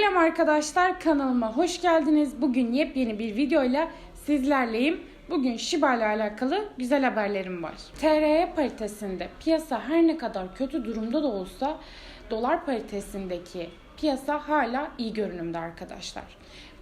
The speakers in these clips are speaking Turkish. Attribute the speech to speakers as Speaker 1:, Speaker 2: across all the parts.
Speaker 1: Selam arkadaşlar kanalıma hoş geldiniz. Bugün yepyeni bir videoyla sizlerleyim. Bugün Shiba ile alakalı güzel haberlerim var. TRY paritesinde piyasa her ne kadar kötü durumda da olsa dolar paritesindeki piyasa hala iyi görünümde arkadaşlar.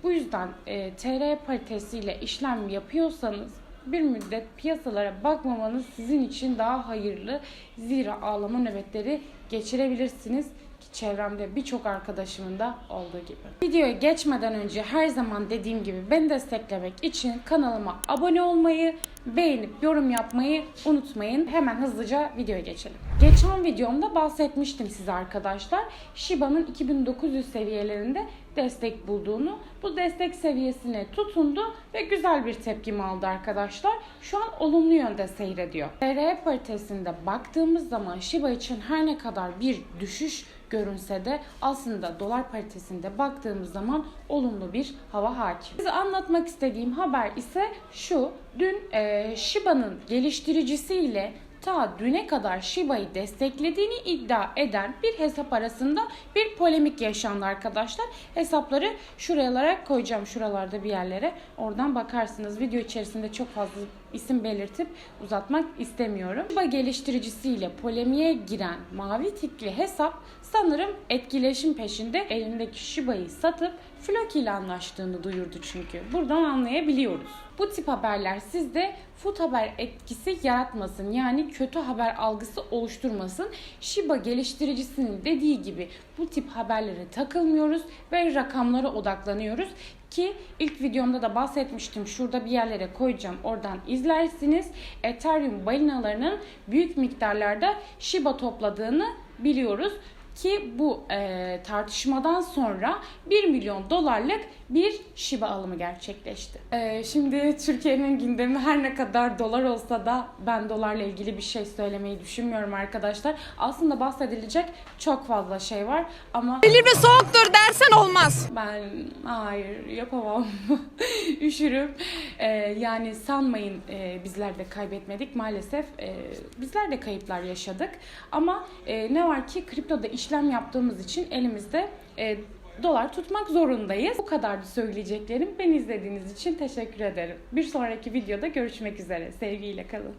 Speaker 1: Bu yüzden e, TRY paritesiyle işlem yapıyorsanız bir müddet piyasalara bakmamanız sizin için daha hayırlı. Zira ağlama nöbetleri geçirebilirsiniz çevremde birçok arkadaşımın da olduğu gibi. Videoya geçmeden önce her zaman dediğim gibi beni desteklemek için kanalıma abone olmayı, beğenip yorum yapmayı unutmayın. Hemen hızlıca videoya geçelim. Geçen videomda bahsetmiştim size arkadaşlar. Shiba'nın 2900 seviyelerinde destek bulduğunu, bu destek seviyesine tutundu ve güzel bir tepkim aldı arkadaşlar. Şu an olumlu yönde seyrediyor. TR paritesinde baktığımız zaman Shiba için her ne kadar bir düşüş görünse de aslında dolar paritesinde baktığımız zaman olumlu bir hava hakim. Size anlatmak istediğim haber ise şu. Dün e, Shiba'nın geliştiricisiyle ta düne kadar Shiba'yı desteklediğini iddia eden bir hesap arasında bir polemik yaşandı arkadaşlar. Hesapları şuralara koyacağım şuralarda bir yerlere. Oradan bakarsınız. Video içerisinde çok fazla isim belirtip uzatmak istemiyorum. Shiba geliştiricisiyle polemiğe giren mavi tikli hesap sanırım etkileşim peşinde elindeki Shiba'yı satıp Floki ile anlaştığını duyurdu çünkü. Buradan anlayabiliyoruz. Bu tip haberler sizde food haber etkisi yaratmasın. Yani kötü haber algısı oluşturmasın. Shiba geliştiricisinin dediği gibi bu tip haberlere takılmıyoruz ve rakamlara odaklanıyoruz ki ilk videomda da bahsetmiştim. Şurada bir yerlere koyacağım. Oradan izlersiniz. Ethereum balinalarının büyük miktarlarda Shiba topladığını biliyoruz ki bu e, tartışmadan sonra 1 milyon dolarlık bir Shiba alımı gerçekleşti. E, şimdi Türkiye'nin gündemi her ne kadar dolar olsa da ben dolarla ilgili bir şey söylemeyi düşünmüyorum arkadaşlar. Aslında bahsedilecek çok fazla şey var ama
Speaker 2: Bilir ve soğuktur dersen olmaz.
Speaker 1: ben hayır yapamam. Üşürüm. E, yani sanmayın e, bizler de kaybetmedik maalesef. E, bizler de kayıplar yaşadık. Ama e, ne var ki kriptoda işlem yaptığımız için elimizde e, dolar tutmak zorundayız. Bu kadardı söyleyeceklerim. Beni izlediğiniz için teşekkür ederim. Bir sonraki videoda görüşmek üzere. Sevgiyle kalın.